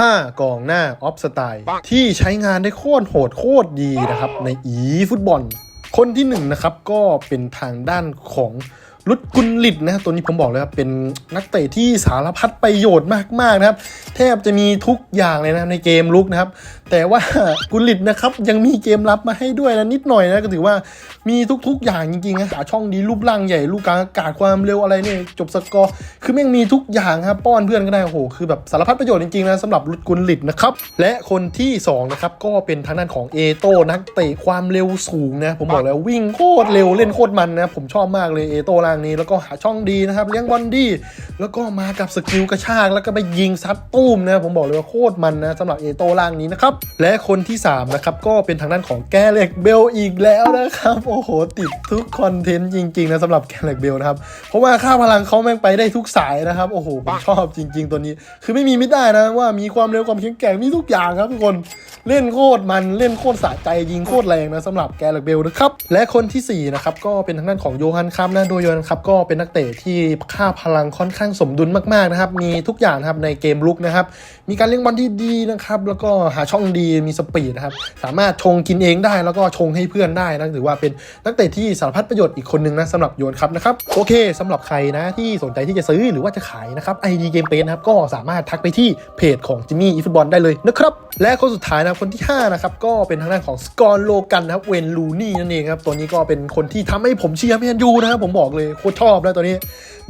5 กองหน้าออฟสไตล์ที่ใช้งานได้โคตรโหดโคตรดีนะครับ ในอีฟุตบอล คนที่หนึ่งนะครับก็เป็นทางด้านของ รุดกุลลิตนะตัวนี้ผมบอกเลยครับเป็นนักเตะที่สารพัดประโยชน์มากๆนะครับ แทบจะมีทุกอย่างเลยนะในเกมลุกนะครับ แต่ว่ากุลลิตนะครับยังมีเกมรับมาให้ด้วยนะนิดหน่อยนะก็ถือว่ามีทุกๆอย่างจริงๆนะหาช่องดีรูปร่างใหญ่ลูกกลางอากาศความเร็วอะไรเนี่ยจบสกอร์คือแม่งมีทุกอย่างครับป้อนเพื่อนก็ได้โอ้โหคือแบบสารพัดประโยชน์จริงๆนะสำหรับรุดกุลลิตนะครับและคนที่สองนะครับก็เป็นทางด้านของเอโต้นักเตะความเร็วสูงนะผมบอกแล้ววิ่งโคตรเร็วเล่นโคตรมันนะผมชอบมากเลยเอโต้ร่างนี้แล้วก็หาช่องดีนะครับ เลี้ยงบอลดี แล้วก็มากับสกิลกระชากแล้วก็ไปยิงซัดตุ้มนะผมบอกเลยว่าโคตรมันนะสำหรับเอโต้ร่างนี้นะครับและคนที่สามนะครับก็เป็นทางด้านของแกเล็กเบลอีกแล้วนะครับโอ้โหติดทุกคอนเทนต์จริงๆนะสำหรับแกเล็กเบลนะครับเพราะว่าค่าพลังเขาแม่งไปได้ทุกสายนะครับโอ้โหผมชอบจริง ๆ ตัวนี้ คือไม่มีไม่ได้นะว่ามีความเร็วความแข็งแกร่งมีทุกอย่างครับทุกคน เล่นโคตรมันเล่นโคตรสะใจยิงโคตรแรงนะสำหรับแกเล็กเบลนะครับและคนที่สี่นะครับก็เป็นทางด้านของโยฮันคัมนะโดยโยฮันคัมก็เป็นนักเตะที่ค่าพลังค่อนข้างสมดุลมากๆนะครับมีทุกอย่างครับในเกมลุกนะครับมีการเลี้ยงบอลที่ดีนะครับแล้วก็หาช่องดีมีสปีดนะครับสามารถชงกินเองได้แล้วก็ชงให้เพื่อนได้นะถือว่าเป็นนักเตะที่สารพัดประโยชน์อีกคนนึงนะสำหรับโยนครับนะครับโอเคสำหรับใครนะที่สนใจที่จะซื้อหรือว่าจะขายนะครับไอดีเกมเปนะครับก็สามารถทักไปที่เพจของจิมมี่อีฟบอลได้เลยนะครับ และคนสุดท้ายนะคนที่ห้านะครับ ก็เป็นทางด้านของสกอร์โลกันนะครับเวนลูนี่นั่นเองครับ ตัวนี้ก็เป็นคนที่ทำให้ผมเชียร์แมนยูนะครับ ผมบอกเลยโคตรชอบนะตัวนี้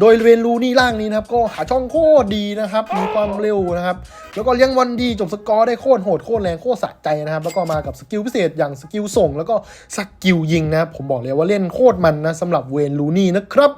โดยเวนลูนี่ร่างนี้นะครับ ก็หาช่องโคตรดีนะครับ มีความเร็วนะครับ แล้วก็เลี้ยงบอลดีจบสกอร์ได้โคตรโหดโคตรแรงโคตรสะใจนะครับ แล้วก็มากับสกิลพิเศษอย่างสกิลส่ง แล้วก็สกิลยิงนะครับผมบอกเลยว่าเล่นโคตรมันนะสำหรับเวนลูนี่นะครับ